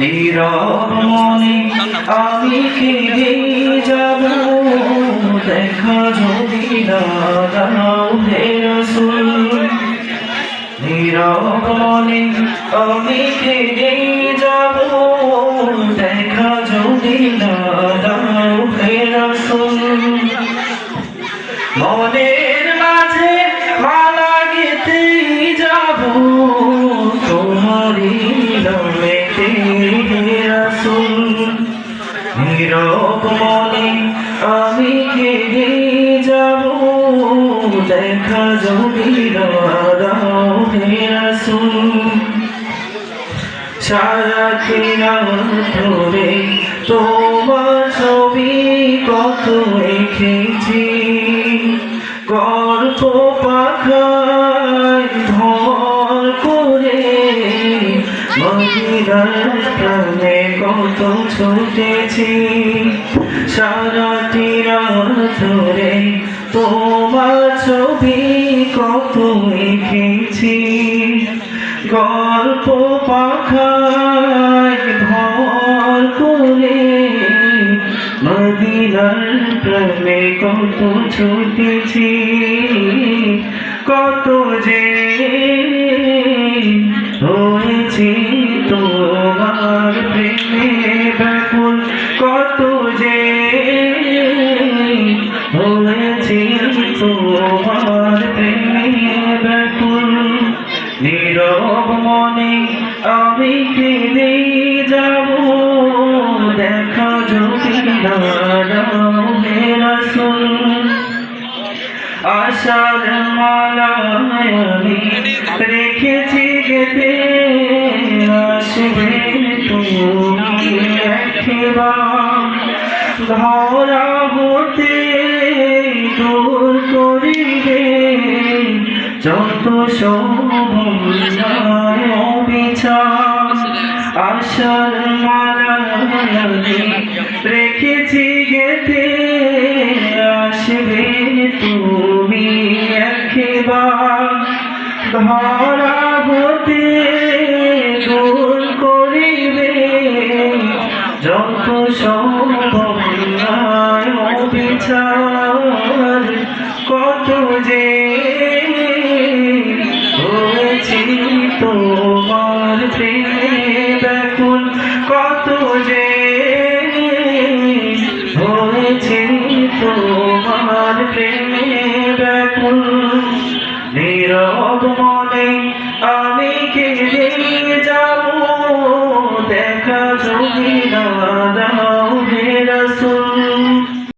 নীরব মনে আমি যাব। দেখা যদি দাও হে রসুল। নীরব মনে আমি যাব। দেখা যদি দাও হে রসুল। মনের নীরব মনে আমি কেড়ে যাব। দেখা হে রসুল। সারাটি ধরে তোমার ছবি কত এঁকেছি গল্প পাখায় ভর করে মদিনার প্রাণে কত ছুটেছি। সারাটি রাত ধরে তোমার ছবি কত এঁকেছি গল্প পাখায় ভর করে মদিনার প্রেমে কত ছুটেছি। কত যে হয়েছি। তোমার প্রেমে ব্যাকুল নীরব মনে আমি কেঁদে যাব, দেখা যদি রাসূল আশার মালায় আমি রেখেছি গেতে আসবে তুমি একবার। ধরা হতে দূর করিবে যত বিচার আশার মালায় রেখেছি গেতে আসবে তুমি একবার ধরা হতে, দূর করিবে যত সময় বিচার নীরব মনে আমি